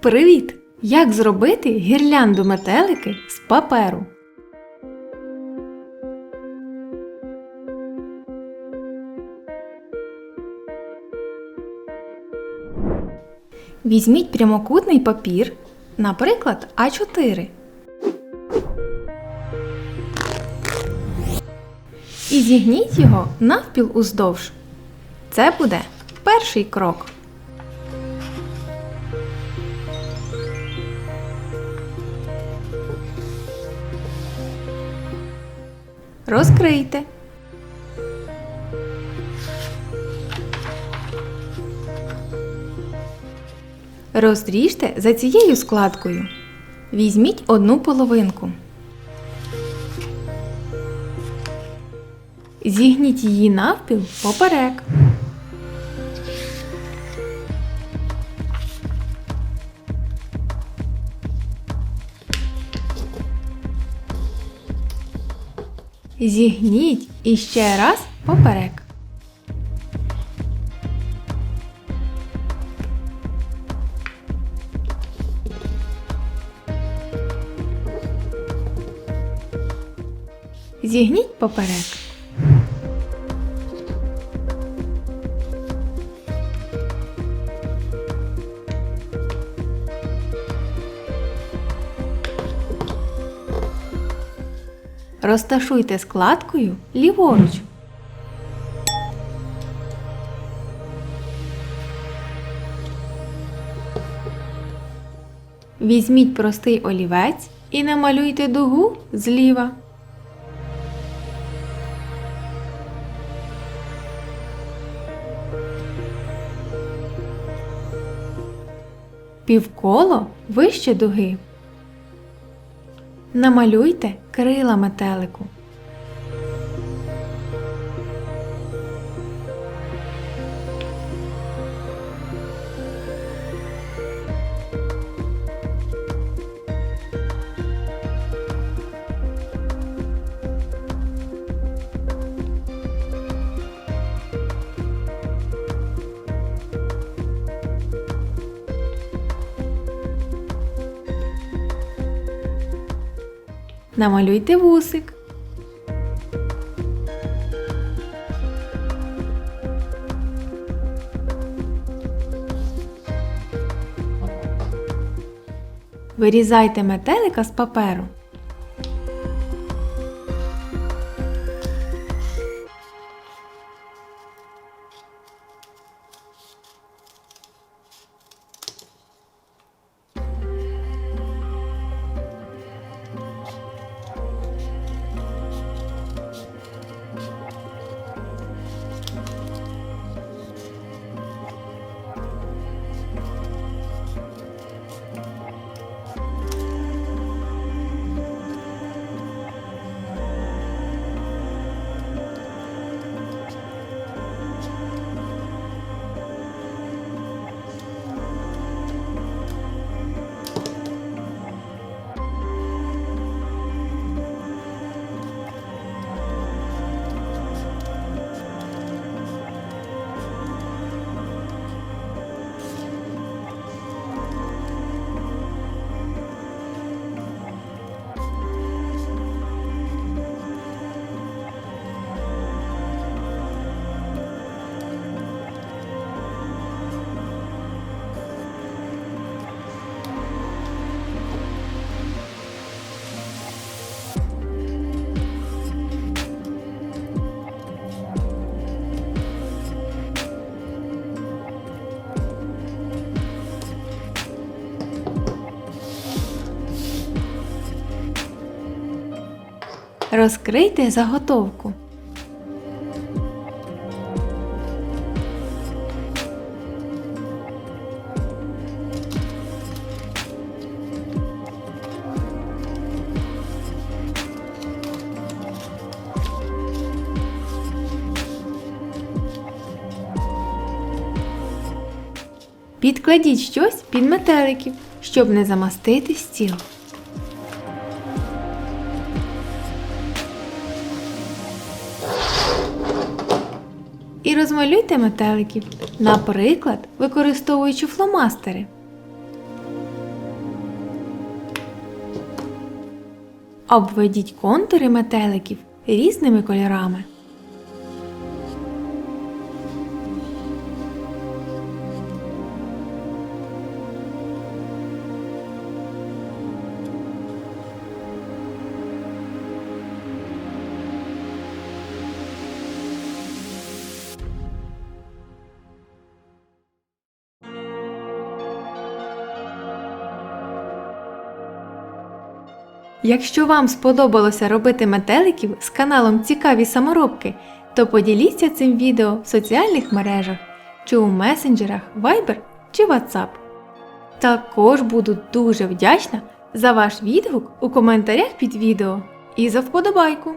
Привіт! Як зробити гірлянду метелики з паперу? Візьміть прямокутний папір, наприклад, А4. І зігніть його навпіл уздовж. Це буде перший крок. Розкрийте. Розріжте за цією складкою. Візьміть одну половинку. Зігніть її навпіл поперек. Зігніть і ще раз поперек. Зігніть поперек. Розташуйте складкою ліворуч. Візьміть простий олівець і намалюйте дугу зліва. Півколо вище дуги. Намалюйте крила метелику. Намалюйте вусик. Вирізайте метелика з паперу. Розкрийте заготовку. Підкладіть щось під метеликів, щоб не замастити стіл. розмалюйте метеликів, наприклад, використовуючи фломастери. Обведіть контури метеликів різними кольорами. Якщо вам сподобалося робити метеликів з каналом Цікаві саморобки, то поділіться цим відео в соціальних мережах чи у месенджерах Viber чи WhatsApp. Також буду дуже вдячна за ваш відгук у коментарях під відео і за вподобайку.